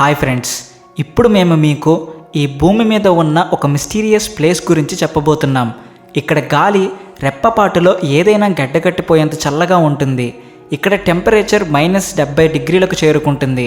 Hi friends ఇప్పుడు మేము మీకు ఈ భూమి మీద ఉన్న ఒక మిస్టీరియస్ ప్లేస్ గురించి చెప్పబోతున్నాం. ఇక్కడ గాలి రెప్పపాటులో ఏదైనా గడ్డగట్టిపోయేంత చల్లగా ఉంటుంది. ఇక్కడ టెంపరేచర్ మైనస్ డెబ్బై డిగ్రీలకు చేరుకుంటుంది.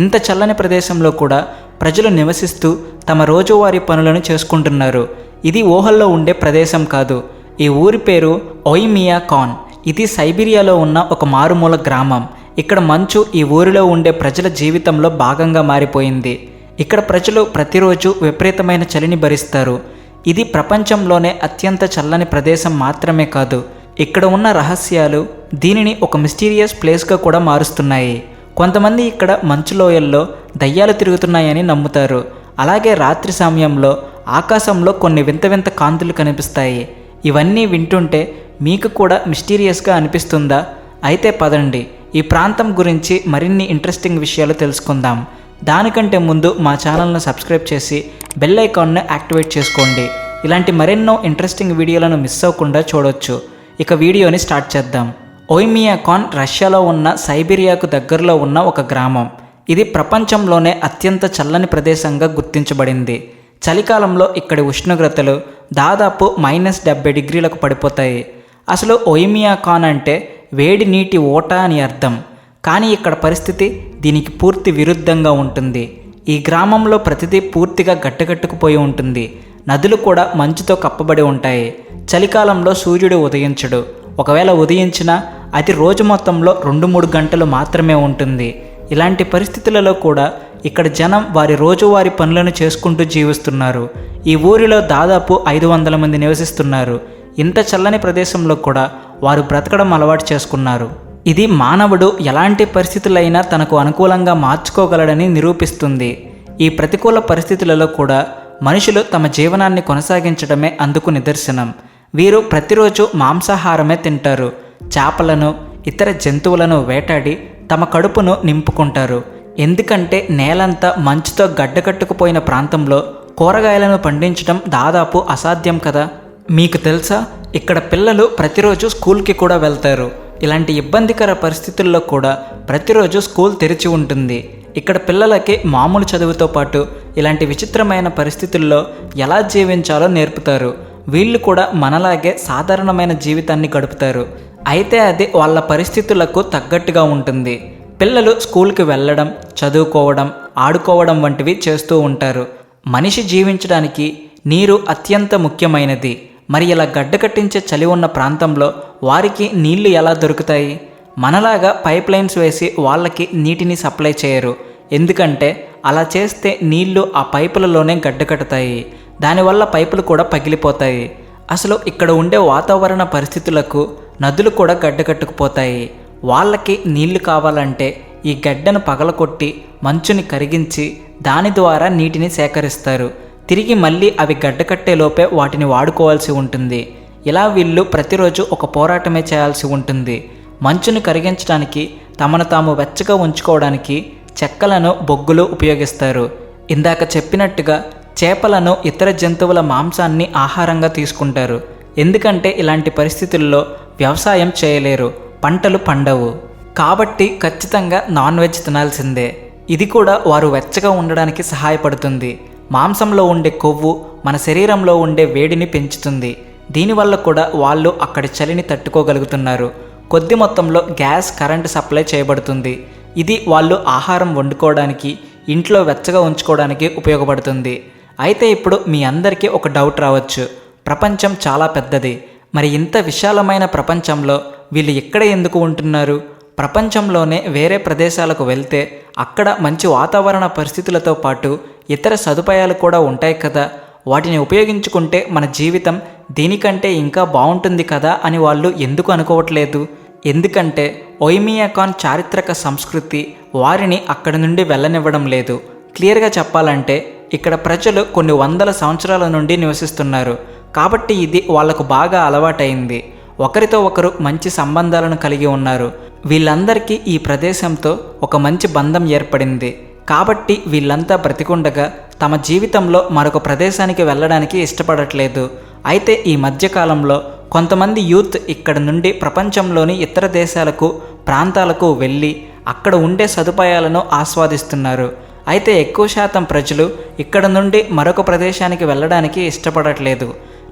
ఇంత చల్లని ప్రదేశంలో కూడా ప్రజలు నివసిస్తూ తమ రోజువారీ పనులను చేసుకుంటున్నారు. ఇది ఊహల్లో ఉండే ప్రదేశం కాదు. ఈ ఊరి పేరు ఒయిమియా కాన్. ఇది సైబీరియాలో ఉన్న ఒక మారుమూల గ్రామం. ఇక్కడ మంచు ఈ ఊరిలో ఉండే ప్రజల జీవితంలో భాగంగా మారిపోయింది. ఇక్కడ ప్రజలు ప్రతిరోజు విపరీతమైన చలిని భరిస్తారు. ఇది ప్రపంచంలోనే అత్యంత చల్లని ప్రదేశం మాత్రమే కాదు. ఇక్కడ ఉన్న రహస్యాలు దీనిని ఒక మిస్టీరియస్ ప్లేస్గా కూడా మారుస్తున్నాయి. కొంతమంది ఇక్కడ మంచు లోయల్లో దయ్యాలు తిరుగుతున్నాయని నమ్ముతారు. అలాగే రాత్రి సమయంలో ఆకాశంలో కొన్ని వింత వింత కాంతులు కనిపిస్తాయి. ఇవన్నీ వింటుంటే మీకు కూడా మిస్టీరియస్గా అనిపిస్తుందా? అయితే పదండి. ఈ ప్రాంతం గురించి మరిన్ని ఇంట్రెస్టింగ్ విషయాలు తెలుసుకుందాం. దానికంటే ముందు మా ఛానల్ను సబ్స్క్రైబ్ చేసి బెల్ ఐకాన్ను యాక్టివేట్ చేసుకోండి. ఇలాంటి మరెన్నో ఇంట్రెస్టింగ్ వీడియోలను మిస్ అవ్వకుండా చూడొచ్చు. ఇక వీడియోని స్టార్ట్ చేద్దాం. ఓయిమియాకాన్ రష్యాలో ఉన్న సైబీరియాకు దగ్గరలో ఉన్న ఒక గ్రామం. ఇది ప్రపంచంలోనే అత్యంత చల్లని ప్రదేశంగా గుర్తించబడింది. చలికాలంలో ఇక్కడి ఉష్ణోగ్రతలు దాదాపు మైనస్ డెబ్బై డిగ్రీలకు పడిపోతాయి. అసలు ఒయిమియాకాన్ అంటే వేడి నీటి ఓట అని అర్థం. కానీ ఇక్కడ పరిస్థితి దీనికి పూర్తి విరుద్ధంగా ఉంటుంది. ఈ గ్రామంలో ప్రతిదీ పూర్తిగా గట్టగట్టుకుపోయి ఉంటుంది. నదులు కూడా మంచుతో కప్పబడి ఉంటాయి. చలికాలంలో సూర్యుడు ఉదయించడు. ఒకవేళ ఉదయించినా అది రోజు మొత్తంలో రెండు మూడు గంటలు మాత్రమే ఉంటుంది. ఇలాంటి పరిస్థితులలో కూడా ఇక్కడ జనం వారి రోజువారి పనులను చేసుకుంటూ జీవిస్తున్నారు. ఈ ఊరిలో దాదాపు ఐదు వందల మంది నివసిస్తున్నారు. ఇంత చల్లని ప్రదేశంలో కూడా వారు బ్రతకడం అలవాటు చేసుకున్నారు. ఇది మానవుడు ఎలాంటి పరిస్థితులైనా తనకు అనుకూలంగా మార్చుకోగలడని నిరూపిస్తుంది. ఈ ప్రతికూల పరిస్థితులలో కూడా మనుషులు తమ జీవనాన్ని కొనసాగించడమే అందుకు నిదర్శనం. వీరు ప్రతిరోజు మాంసాహారమే తింటారు. చేపలను ఇతర జంతువులను వేటాడి తమ కడుపును నింపుకుంటారు. ఎందుకంటే నేలంతా మంచుతో గడ్డకట్టుకుపోయిన ప్రాంతంలో కూరగాయలను పండించడం దాదాపు అసాధ్యం కదా? మీకు తెలుసా? ఇక్కడ పిల్లలు ప్రతిరోజు స్కూల్కి కూడా వెళ్తారు. ఇలాంటి ఇబ్బందికర పరిస్థితుల్లో కూడా ప్రతిరోజు స్కూల్ తెరిచి ఉంటుంది. ఇక్కడ పిల్లలకి మామూలు చదువుతో పాటు ఇలాంటి విచిత్రమైన పరిస్థితుల్లో ఎలా జీవించాలో నేర్పుతారు. వీళ్ళు కూడా మనలాగే సాధారణమైన జీవితాన్ని గడుపుతారు. అయితే అది వాళ్ళ పరిస్థితులకు తగ్గట్టుగా ఉంటుంది. పిల్లలు స్కూల్కి వెళ్ళడం చదువుకోవడం ఆడుకోవడం వంటివి చేస్తూ ఉంటారు. మనిషి జీవించడానికి నీరు అత్యంత ముఖ్యమైనది. మరి ఇలా గడ్డకట్టించే చలి ఉన్న ప్రాంతంలో వారికి నీళ్ళు ఎలా దొరుకుతాయి? మనలాగా పైప్ లైన్స్ వేసి వాళ్ళకి నీటిని సప్లై చేయరు. ఎందుకంటే అలా చేస్తే నీళ్ళు ఆ పైపులలోనే గడ్డకట్టుతాయి దానివల్ల పైపులు కూడా పగిలిపోతాయి. అసలు ఇక్కడ ఉండే వాతావరణ పరిస్థితులకు నదులు కూడా గడ్డకట్టుకుపోతాయి వాళ్ళకి నీళ్ళు కావాలంటే ఈ గడ్డను పగలకొట్టి మంచుని కరిగించి దాని ద్వారా నీటిని సేకరిస్తారు. తిరిగి మళ్ళీ అవి గడ్డకట్టేలోపే వాటిని వాడుకోవాల్సి ఉంటుంది. ఇలా వీళ్ళు ప్రతిరోజు ఒక పోరాటమే చేయాల్సి ఉంటుంది. మంచును కరిగించడానికి తమను తాము వెచ్చగా ఉంచుకోవడానికి చెక్కలను బొగ్గులు ఉపయోగిస్తారు. ఇందాక చెప్పినట్టుగా చేపలను ఇతర జంతువుల మాంసాన్ని ఆహారంగా తీసుకుంటారు. ఎందుకంటే ఇలాంటి పరిస్థితుల్లో వ్యవసాయం చేయలేరు పంటలు పండవు. కాబట్టి ఖచ్చితంగా నాన్ వెజ్ తినాల్సిందే. ఇది కూడా వారు వెచ్చగా ఉండడానికి సహాయపడుతుంది. మాంసంలో ఉండే కొవ్వు మన శరీరంలో ఉండే వేడిని పెంచుతుంది. దీనివల్ల కూడా వాళ్ళు అక్కడి చలిని తట్టుకోగలుగుతున్నారు. కొద్ది మొత్తంలో గ్యాస్ కరెంట్ సప్లై చేయబడుతుంది. ఇది వాళ్ళు ఆహారం వండుకోవడానికి ఇంట్లో వెచ్చగా ఉంచుకోవడానికి ఉపయోగపడుతుంది. అయితే ఇప్పుడు మీ అందరికీ ఒక డౌట్ రావచ్చు. ప్రపంచం చాలా పెద్దది. మరి ఇంత విశాలమైన ప్రపంచంలో వీళ్ళు ఎక్కడ ఎందుకు ఉంటున్నారు? ప్రపంచంలోనే వేరే ప్రదేశాలకు వెళ్తే అక్కడ మంచి వాతావరణ పరిస్థితులతో పాటు ఇతర సదుపాయాలు కూడా ఉంటాయి కదా. వాటిని ఉపయోగించుకుంటే మన జీవితం దీనికంటే ఇంకా బాగుంటుంది కదా అని వాళ్ళు ఎందుకు అనుకోవట్లేదు? ఎందుకంటే ఒయిమియాకాన్ చారిత్రక సంస్కృతి వారిని అక్కడి నుండి వెళ్ళనివ్వడం లేదు. క్లియర్గా చెప్పాలంటే ఇక్కడ ప్రజలు కొన్ని వందల సంవత్సరాల నుండి నివసిస్తున్నారు. కాబట్టి ఇది వాళ్ళకు బాగా అలవాటైంది. ఒకరితో ఒకరు మంచి సంబంధాలను కలిగి ఉన్నారు. వీళ్ళందరికీ ఈ ప్రదేశంతో ఒక మంచి బంధం ఏర్పడింది. కాబట్టి వీళ్ళంతా బ్రతికుండగా తమ జీవితంలో మరొక ప్రదేశానికి వెళ్ళడానికి ఇష్టపడట్లేదు. అయితే ఈ మధ్యకాలంలో కొంతమంది యూత్ ఇక్కడ నుండి ప్రపంచంలోని ఇతర దేశాలకు ప్రాంతాలకు వెళ్ళి అక్కడ ఉండే సదుపాయాలను ఆస్వాదిస్తున్నారు. అయితే ఎక్కువ శాతం ప్రజలు ఇక్కడ నుండి మరొక ప్రదేశానికి వెళ్ళడానికి ఇష్టపడట్లేదు.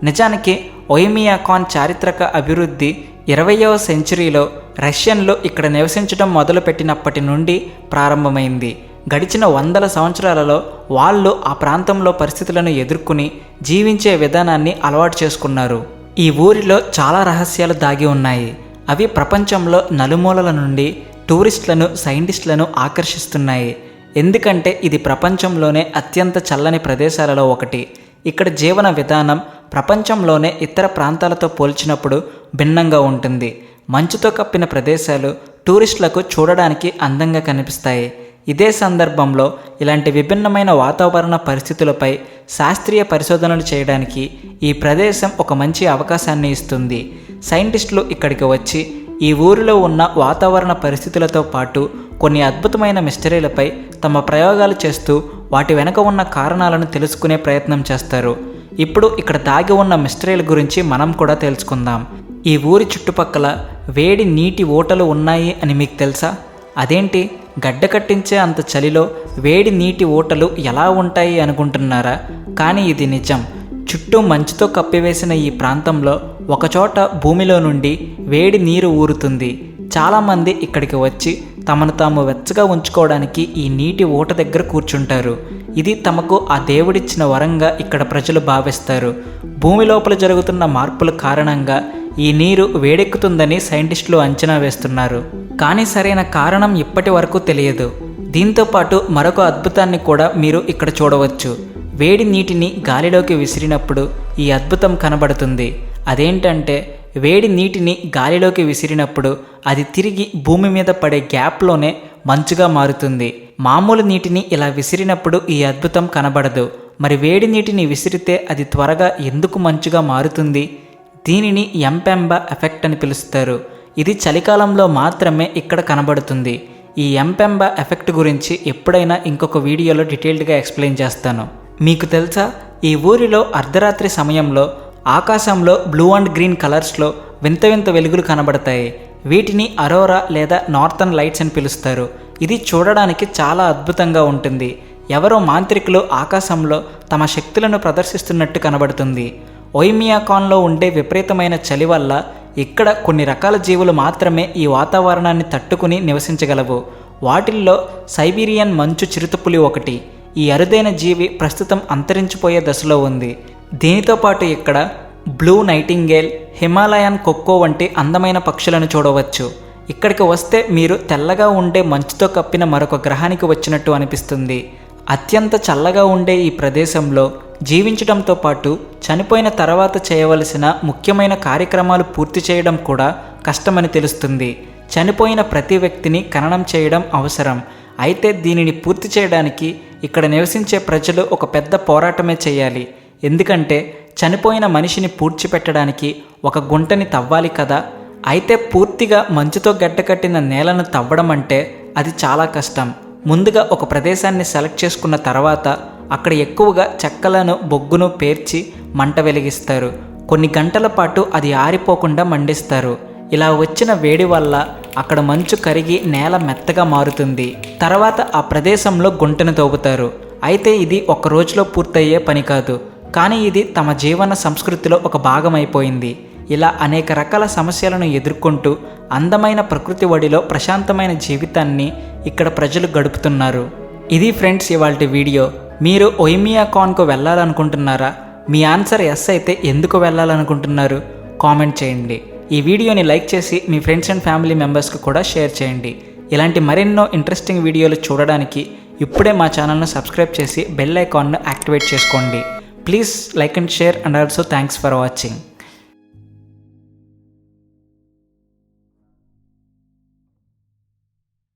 నిజానికి ఒయిమియాకాన్ చారిత్రక అభివృద్ధి ఇరవయవ సెంచురీలో రష్యన్లు ఇక్కడ నివసించడం మొదలుపెట్టినప్పటి నుండి ప్రారంభమైంది. గడిచిన వందల సంవత్సరాలలో వాళ్ళు ఆ ప్రాంతంలో పరిస్థితులను ఎదుర్కొని జీవించే విధానాన్ని అలవాటు చేసుకున్నారు. ఈ ఊరిలో చాలా రహస్యాలు దాగి ఉన్నాయి. అవి ప్రపంచంలో నలుమూలల నుండి టూరిస్టులను సైంటిస్టులను ఆకర్షిస్తున్నాయి. ఎందుకంటే ఇది ప్రపంచంలోనే అత్యంత చల్లని ప్రదేశాలలో ఒకటి. ఇక్కడ జీవన విధానం ప్రపంచంలోనే ఇతర ప్రాంతాలతో పోల్చినప్పుడు భిన్నంగా ఉంటుంది. మంచుతో కప్పిన ప్రదేశాలు టూరిస్టులకు చూడడానికి అందంగా కనిపిస్తాయి. ఇదే సందర్భంలో ఇలాంటి విభిన్నమైన వాతావరణ పరిస్థితులపై శాస్త్రీయ పరిశోధనలు చేయడానికి ఈ ప్రదేశం ఒక మంచి అవకాశాన్ని ఇస్తుంది. సైంటిస్టులు ఇక్కడికి వచ్చి ఈ ఊరిలో ఉన్న వాతావరణ పరిస్థితులతో పాటు కొన్ని అద్భుతమైన మిస్టరీలపై తమ ప్రయోగాలు చేస్తూ వాటి వెనక ఉన్న కారణాలను తెలుసుకునే ప్రయత్నం చేస్తారు. ఇప్పుడు ఇక్కడ దాగి ఉన్న మిస్టరీల గురించి మనం కూడా తెలుసుకుందాం. ఈ ఊరి చుట్టుపక్కల వేడి నీటి ఓటలు ఉన్నాయి అని మీకు తెలుసా? అదేంటి? గడ్డ కట్టించే అంత చలిలో వేడి నీటి ఊటలు ఎలా ఉంటాయి అనుకుంటున్నారా? కానీ ఇది నిజం. చుట్టూ మంచుతో కప్పివేసిన ఈ ప్రాంతంలో ఒకచోట భూమిలో నుండి వేడి నీరు ఊరుతుంది. చాలామంది ఇక్కడికి వచ్చి తమను తాము వెచ్చగా ఉంచుకోవడానికి ఈ నీటి ఊట దగ్గర కూర్చుంటారు. ఇది తమకు ఆ దేవుడిచ్చిన వరంగా ఇక్కడ ప్రజలు భావిస్తారు. భూమి లోపల జరుగుతున్న మార్పుల కారణంగా ఈ నీరు వేడెక్కుతుందని సైంటిస్టులు అంచనా వేస్తున్నారు. కానీ సరైన కారణం ఇప్పటి వరకు తెలియదు. దీంతో పాటు మరొక అద్భుతాన్ని కూడా మీరు ఇక్కడ చూడవచ్చు. వేడి నీటిని గాలిలోకి విసిరినప్పుడు ఈ అద్భుతం కనబడుతుంది. అదేంటంటే వేడి నీటిని గాలిలోకి విసిరినప్పుడు అది తిరిగి భూమి మీద పడే గ్యాప్లోనే మంచుగా మారుతుంది. మామూలు నీటిని ఇలా విసిరినప్పుడు ఈ అద్భుతం కనబడదు. మరి వేడి నీటిని విసిరితే అది త్వరగా ఎందుకు మంచుగా మారుతుంది? దీనిని ఎంపెంబ ఎఫెక్ట్ అని పిలుస్తారు. ఇది చలికాలంలో మాత్రమే ఇక్కడ కనబడుతుంది. ఈ ఎంపెంబ ఎఫెక్ట్ గురించి ఎప్పుడైనా ఇంకొక వీడియోలో డీటెయిల్డ్గా ఎక్స్ప్లెయిన్ చేస్తాను. మీకు తెలుసా? ఈ ఊరిలో అర్ధరాత్రి సమయంలో ఆకాశంలో బ్లూ అండ్ గ్రీన్ కలర్స్లో వింత వింత వెలుగులు కనబడతాయి. వీటిని అరోరా లేదా నార్థన్ లైట్స్ అని పిలుస్తారు. ఇది చూడడానికి చాలా అద్భుతంగా ఉంటుంది. ఎవరో మాంత్రికులు ఆకాశంలో తమ శక్తులను ప్రదర్శిస్తున్నట్టు కనబడుతుంది. ఒయిమియాకాన్లో ఉండే విపరీతమైన చలి వల్ల ఇక్కడ కొన్ని రకాల జీవులు మాత్రమే ఈ వాతావరణాన్ని తట్టుకుని నివసించగలవు. వాటిల్లో సైబీరియన్ మంచు చిరుతపులి ఒకటి. ఈ అరుదైన జీవి ప్రస్తుతం అంతరించిపోయే దశలో ఉంది. దీనితో పాటు ఇక్కడ బ్లూ నైటింగేల్ హిమాలయన్ కొక్కో వంటి అందమైన పక్షులను చూడవచ్చు. ఇక్కడికి వస్తే మీరు తెల్లగా ఉండే మంచుతో కప్పిన మరొక గ్రహానికి వచ్చినట్టు అనిపిస్తుంది. అత్యంత చల్లగా ఉండే ఈ ప్రదేశంలో జీవించడంతో పాటు చనిపోయిన తర్వాత చేయవలసిన ముఖ్యమైన కార్యక్రమాలు పూర్తి చేయడం కూడా కష్టమని తెలుస్తుంది. చనిపోయిన ప్రతి వ్యక్తిని ఖననం చేయడం అవసరం. అయితే దీనిని పూర్తి చేయడానికి ఇక్కడ నివసించే ప్రజలు ఒక పెద్ద పోరాటమే చేయాలి. ఎందుకంటే చనిపోయిన మనిషిని పూడ్చిపెట్టడానికి ఒక గుంటని తవ్వాలి కదా. అయితే పూర్తిగా మంచుతో గడ్డకట్టిన నేలను తవ్వడం అంటే అది చాలా కష్టం. ముందుగా ఒక ప్రదేశాన్ని సెలెక్ట్ చేసుకున్న తర్వాత అక్కడ ఎక్కువగా చెక్కలను బొగ్గును పేర్చి మంట వెలిగిస్తారు. కొన్ని గంటల పాటు అది ఆరిపోకుండా మండిస్తారు. ఇలా వచ్చిన వేడి వల్ల అక్కడ మంచు కరిగి నేల మెత్తగా మారుతుంది. తర్వాత ఆ ప్రదేశంలో గుంటను తవ్వుతారు అయితే ఇది ఒక రోజులో పూర్తయ్యే పని కాదు. కానీ ఇది తమ జీవన సంస్కృతిలో ఒక భాగం అయిపోయింది ఇలా అనేక రకాల సమస్యలను ఎదుర్కొంటూ అందమైన ప్రకృతి ఒడిలో ప్రశాంతమైన జీవితాన్ని ఇక్కడ ప్రజలు గడుపుతున్నారు. ఇది ఫ్రెండ్స్ ఇవాళ వీడియో. మీరు ఒయిమియా కాన్కు వెళ్ళాలనుకుంటున్నారా? మీ ఆన్సర్ ఎస్ అయితే ఎందుకు వెళ్ళాలనుకుంటున్నారు? కామెంట్ చేయండి. ఈ వీడియోని లైక్ చేసి మీ ఫ్రెండ్స్ అండ్ ఫ్యామిలీ మెంబర్స్కి కూడా షేర్ చేయండి. ఇలాంటి మరెన్నో ఇంట్రెస్టింగ్ వీడియోలు చూడడానికి ఇప్పుడే మా ఛానల్ను సబ్స్క్రైబ్ చేసి బెల్ ఐకాన్ను యాక్టివేట్ చేసుకోండి. Please like and share and also thanks for watching.